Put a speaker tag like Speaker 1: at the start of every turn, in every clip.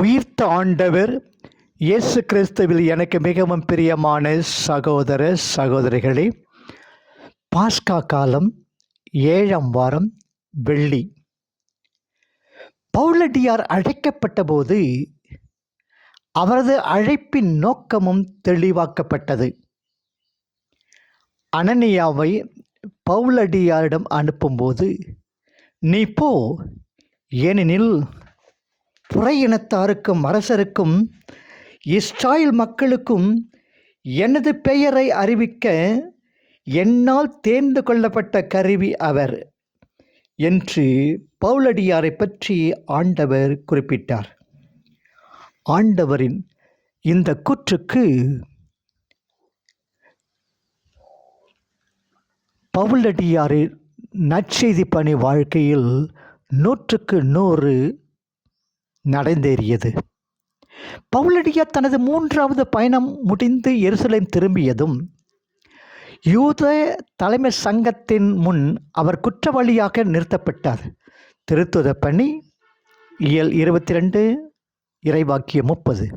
Speaker 1: உயிர்த்த ஆண்டவர் இயேசு கிறிஸ்துவில் எனக்கு மிகவும் பிரியமான சகோதர சகோதரிகளே பாஸ்கா காலம் ஏழாம் வாரம் வெள்ளி. பவுலடியார் அழைக்கப்பட்ட போது அவரது அழைப்பின் நோக்கமும் தெளிவாக்கப்பட்டது. அனனியாவை பவுலடியாரிடம் அனுப்பும்போது நீ போ ஏனெனில் புற இனத்தாருக்கும் அரசருக்கும் இஸ்ராயல் மக்களுக்கும் எனது பெயரை அறிவிக்க என்னால் தேர்ந்து கொள்ளப்பட்ட கருவி அவர் என்று பவுலடியாரை பற்றி ஆண்டவர் குறிப்பிட்டார். ஆண்டவரின் இந்த கூற்றுக்கு பவுலடியாரின் நற்செய்தி பணி வாழ்க்கையில் நூற்றுக்கு நூறு நடந்தேறியது. பவுலடியார் தனது மூன்றாவது பயணம் முடிந்து எருசலேம் திரும்பியதும் யூத தலைமை சங்கத்தின் முன் அவர் குற்றவாளியாக நிறுத்தப்பட்டார். திருத்துத பணி இயல் இருபத்தி ரெண்டு இறைவாக்கிய முப்பது.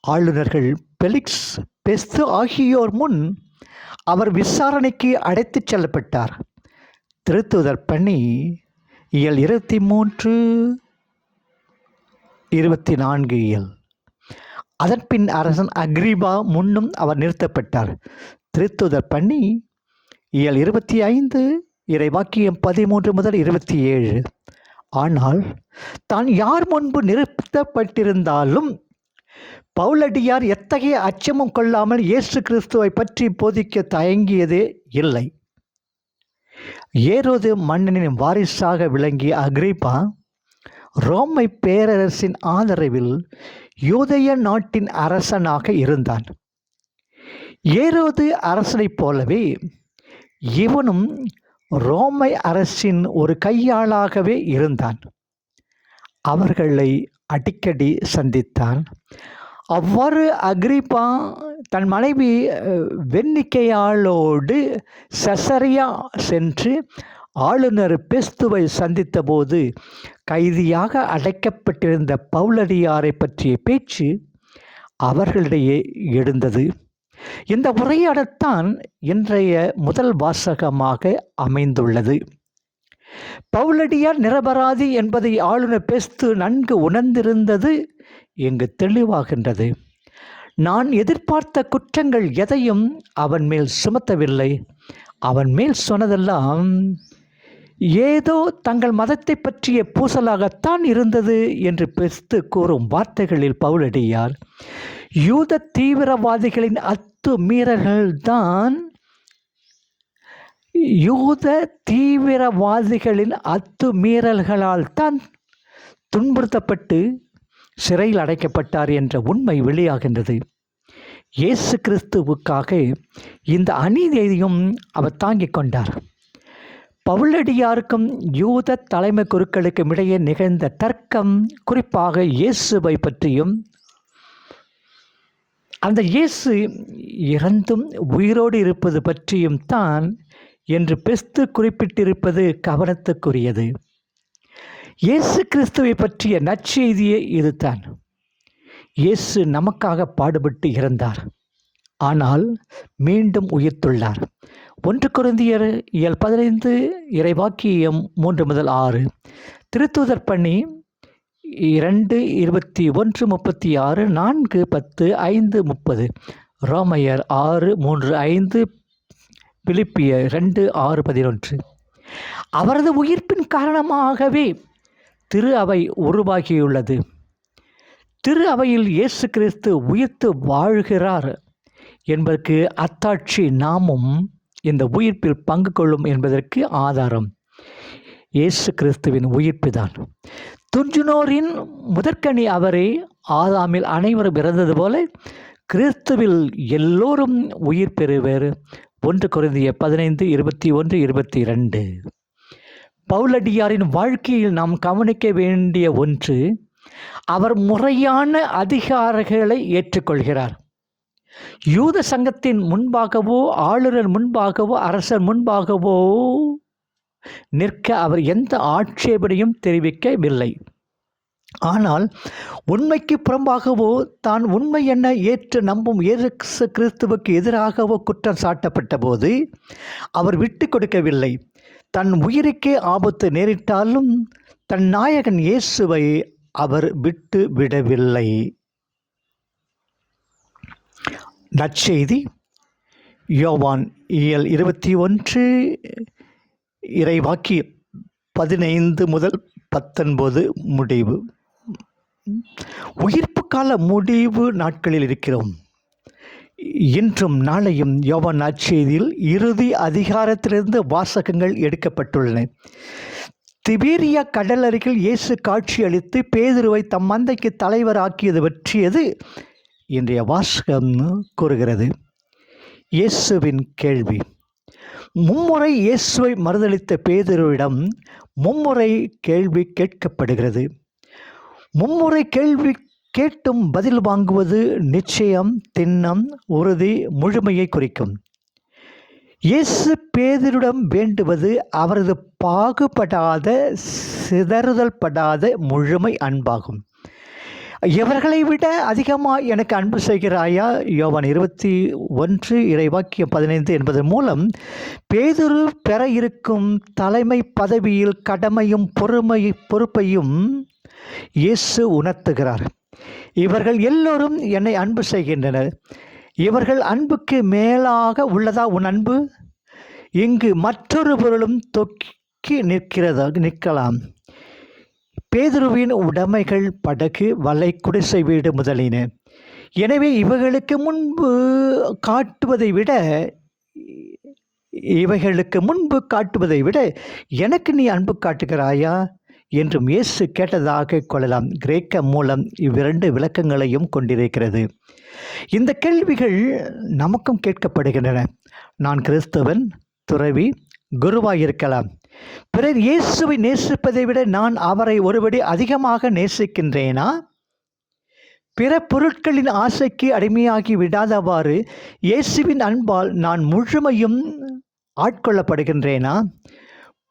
Speaker 1: ஆளுநர்கள் பெலிக்ஸ் பெஸ்து ஆகியோர் முன் அவர் விசாரணைக்கு அழைத்துச் செல்லப்பட்டார். திருத்துதர் பணி இயல் இருபத்தி மூன்று இருபத்தி நான்கு இயல். அதன்பின் அரசன் அக்ரிபா முன்னும் அவர் நிறுத்தப்பட்டார். திருத்துதர் பண்ணி இயல் இருபத்தி ஐந்து இறைவாக்கியம் பதிமூன்று முதல் இருபத்தி ஏழு. ஆனால் தான் யார் முன்பு நிறுத்தப்பட்டிருந்தாலும் பவுலடியார் எத்தகைய அச்சமும் கொள்ளாமல் இயேசு கிறிஸ்துவை பற்றி போதிக்க தயங்கியதே இல்லை. ஏரோது மன்னனின் வாரிசாக விளங்கிய அக்ரிபா ரோமை பேரரசின் ஆதரவில் யூதய நாட்டின் அரசனாக இருந்தான். ஏரோது அரசனைப் போலவே இவனும் ரோமை அரசின் ஒரு கையாளாகவே இருந்தான். அவர்களை அடிக்கடி சந்தித்தான். அவ்வாறு அக்ரிப்பா தன் மனைவி வெண்ணிக்கையாளோடு சசரியா சென்று ஆளுநர் பெஸ்துவை சந்தித்தபோது கைதியாக அடைக்கப்பட்டிருந்த பவுலடியாரை பற்றிய பேச்சு அவர்களிடையே எழுந்தது. இந்த உரையாடத்தான் இன்றைய முதல் வாசகமாக அமைந்துள்ளது. பவுலடியார் நிரபராதி என்பதை ஆளுநர் பெஸ்து நன்கு உணர்ந்திருந்தது இங்கு தெளிவாகின்றது. நான் எதிர்பார்த்த குற்றங்கள் எதையும் அவன் மேல் சுமத்தவில்லை. அவன் மேல் சொன்னதெல்லாம் ஏதோ தங்கள் மதத்தை பற்றிய பூசலாகத்தான் இருந்தது என்று பெஸ்து கூறும் வார்த்தைகளில் பவுலடியார் யூத தீவிரவாதிகளின் அத்து மீறல்கள்தான் யூத தீவிரவாதிகளின் அத்துமீறல்களால் தான் துன்புறுத்தப்பட்டு சிறையில் அடைக்கப்பட்டார் என்ற உண்மை வெளியாகின்றது. இயேசு கிறிஸ்துவுக்காக இந்த அநீதியையும் அவர் தாங்கிக் கொண்டார். பவுலடியாருக்கும் யூத தலைமை குருக்களுக்கும் இடையே நிகழ்ந்த தர்க்கம் குறிப்பாக இயேசுவை பற்றியும் அந்த இயேசு இறந்தும் உயிரோடு இருப்பது பற்றியும் தான் என்று பெஸ்து குறிப்பிட்டிருப்பது கவனத்துக்குரியது. இயேசு கிறிஸ்துவை பற்றிய நற்செய்தியே இதுதான். இயேசு நமக்காக பாடுபட்டு இறந்தார். ஆனால் மீண்டும் உயிர்த்துள்ளார். ஒன்று குருந்தியர் இயல் பதினைந்து இறைவாக்கியம் மூன்று முதல் ஆறு. திருத்தூதர் பணி இரண்டு இருபத்தி ஒன்று முப்பத்தி ஆறு நான்கு பத்து ஐந்து முப்பது. ரோமையர் ஆறு மூன்று ஐந்து பிலிப்பிய ரெண்டு ஆறு பதினொன்று. அவரது உயிர்ப்பின் காரணமாகவே திரு அவை உருவாகியுள்ளது. திரு அவையில் இயேசு கிறிஸ்து உயிர்த்து வாழ்கிறார் என்பதற்கு அத்தாட்சி நாமும் இந்த உயிர்ப்பில் பங்கு கொள்ளும் என்பதற்கு ஆதாரம். இயேசு கிறிஸ்துவின் உயிர்ப்பு தான். துஞ்சுனோரின் முதற்கனி அவரே ஆதாமில் அனைவரும் இறந்தது போல கிறிஸ்துவில் எல்லோரும் உயிர் பெறுவர். ஒன்று குறைந்திய பதினைந்து இருபத்தி ஒன்று இருபத்தி ரெண்டு பவுலடியாரின் வாழ்க்கையில் நாம் கவனிக்க வேண்டிய ஒன்று அவர் முறையான அதிகாரங்களை ஏற்றுக்கொள்கிறார். யூத சங்கத்தின் முன்பாகவோ ஆளுநர் முன்பாகவோ அரசர் முன்பாகவோ நிற்க அவர் எந்த ஆட்சேபனையும் தெரிவிக்கவில்லை. ஆனால் உண்மைக்கு புறம்பாகவோ தான் உண்மை என ஏற்று நம்பும் இயேசு கிறிஸ்துவுக்கு எதிராகவோ குற்றம் சாட்டப்பட்ட போது அவர் விட்டு கொடுக்கவில்லை. தன் உயிருக்கே ஆபத்து நேரிட்டாலும் தன் நாயகன் இயேசுவை அவர் விட்டு விடவில்லை. நற்செய்தி யோவான் இயல் இருபத்தி ஒன்று இறைவாக்கி பதினைந்து முதல் பத்தொன்பது முடிவு. உயிர்ப்பு கால முடிவு நாட்களில் இருக்கிறோம். இன்றும் நாளையும் யோவான் நற்செய்தியில் இறுதி அதிகாரத்திலிருந்து வாசகங்கள் எடுக்கப்பட்டுள்ளன. திபீரியா கடல் அருகில் இயேசு காட்சியளித்து பேதுருவை தம் மந்தைக்கு தலைவராக்கியது பற்றியது இன்றைய வாசகம் கூறுகிறது. இயேசுவின் கேள்வி. மும்முறை இயேசுவை மறுதளித்த பேதுருவிடம் மும்முறை கேள்வி கேட்கப்படுகிறது. மும்முறை கேள்வி கேட்டும் பதில் வாங்குவது நிச்சயம் திண்ணம் உறுதி முழுமையை குறிக்கும். இயேசு பேதரிடம் வேண்டுவது அவரது பாகுபடாத சிதறுதல் படாத முழுமை அன்பாகும். இவர்களை விட அதிகமாக எனக்கு அன்பு செய்கிறாயா? யோவான் இருபத்தி ஒன்று இறைவாக்கியம் பதினைந்து என்பதன் மூலம் பேதுரு பெற இருக்கும் தலைமை பதவியில் கடமையும் பொறுமை பொறுப்பையும் இயேசு உணர்த்துகிறார். இவர்கள் எல்லோரும் என்னை அன்பு செய்கின்றனர். இவர்கள் அன்புக்கு மேலாக உள்ளதா உன் அன்பு? இங்கு மற்றொரு பொருளும் தொக்கி நிற்கிறதா? நிற்கலாம். பேதுருவின் உடைமைகள் படகு வலை குடிசை வீடு முதலின. எனவே இவைகளுக்கு முன்பு காட்டுவதை விட இவைகளுக்கு முன்பு காட்டுவதை விட எனக்கு நீ அன்பு காட்டுகிறாயா? என்றும் இயேசு கேட்டதாக கொள்ளலாம். கிரேக்க மூலம் இவ்விரண்டு விளக்கங்களையும் கொண்டிருக்கிறது. இந்த கேள்விகள் நமக்கும் கேட்கப்படுகின்றன. நான் கிறிஸ்தவன் துறவி குருவாயிருக்கலாம். பிறர் இயேசுவை நேசிப்பதை விட நான் அவரை ஒருபடி அதிகமாக நேசிக்கின்றேனா? பிற பொருட்களின் ஆசைக்கு அடிமையாகி விடாதவாறு இயேசுவின் அன்பால் நான் முழுமையும் ஆட்கொள்ளப்படுகின்றேனா?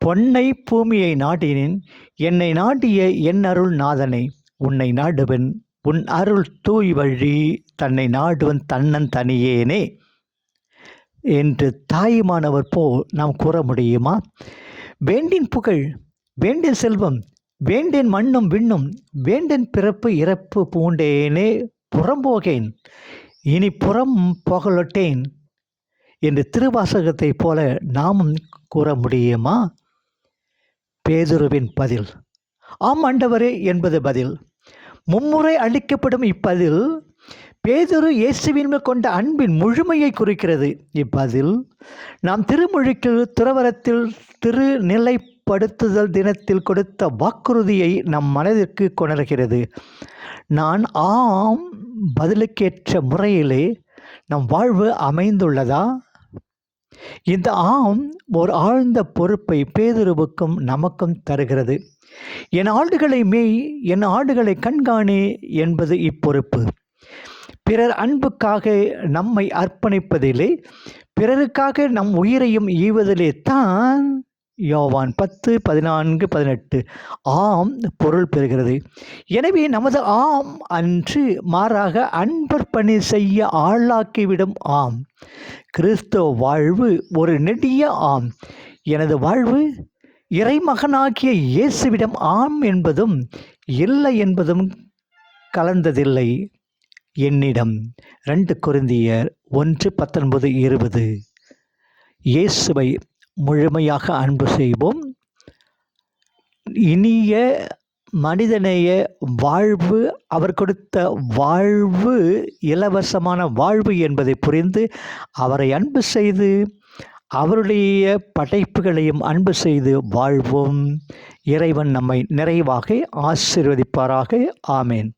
Speaker 1: பொன்னை பூமியை நாட்டினேன் என்னை நாட்டிய என் அருள் நாதனை உன்னை நாடுவன் உன் அருள் தூய் வழி தன்னை நாடுவன் தன்னன் தனியேனே. என்று தாயுமானவர் போல் நாம் கூற முடியுமா? வேண்டின் புகழ் வேண்டின் செல்வம் வேண்டேன் மண்ணும் விண்ணும் வேண்டேன் பிறப்பு இறப்பு பூண்டேனே புறம்போகேன் இனி புறம் போகலொட்டேன் என்று திருவாசகத்தைப் போல நாமும் கூற முடியுமா? பேதுருவின் பதில். ஆம் ஆண்டவரே என்பது பதில். மும்முறை அளிக்கப்படும் இப்பதில் பேதுரு இயேசுவின் கொண்ட அன்பின் முழுமையை குறிக்கிறது. இப்பதில் நாம் திருமொழிக்கில் துறவரத்தில் திருநிலைப்படுத்துதல் தினத்தில் கொடுத்த வாக்குறுதியை நம் மனதிற்கு கொணர்கிறது. நான் ஆம் பதிலுக்கேற்ற முறையிலே நம் வாழ்வு அமைந்துள்ளதா? இந்த ஆம் ஒரு ஆழ்ந்த பொறுப்பை பேதுருவுக்கும் நமக்கும் தருகிறது. என் ஆடுகளை மேய் என் ஆடுகளை கண்காணி என்பது இப்பொறுப்பு. பிறர் அன்புக்காக நம்மை அர்ப்பணிப்பதிலே பிறருக்காக நம் உயிரையும் ஈவதிலே தான் யோவான் பத்து பதினான்கு பதினெட்டு. ஆம் பொருள் பெறுகிறது. எனவே நமது ஆம் அன்று மாறாக அன்பர் பணி செய்ய ஆளாக்கிவிடும் ஆம். கிறிஸ்தவ வாழ்வு ஒரு நெடிய ஆம். எனது வாழ்வு இறைமகனாகிய இயேசுவிடம் ஆம் என்பதும் இல்லை என்பதும் கலந்ததில்லை. என்னிடம் ரெண்டு குருந்தியர் ஒன்று பத்தொன்பது இருபது. இயேசுவை முழுமையாக அன்பு செய்வோம். இனிய மனிதநேய வாழ்வு அவர் கொடுத்த வாழ்வு இலவசமான வாழ்வு என்பதை புரிந்து அவரை அன்பு செய்து அவருடைய படைப்புகளையும் அன்பு செய்து வாழ்வோம். இறைவன் நம்மை நிறைவாக ஆசிர்வதிப்பாராக. ஆமேன்.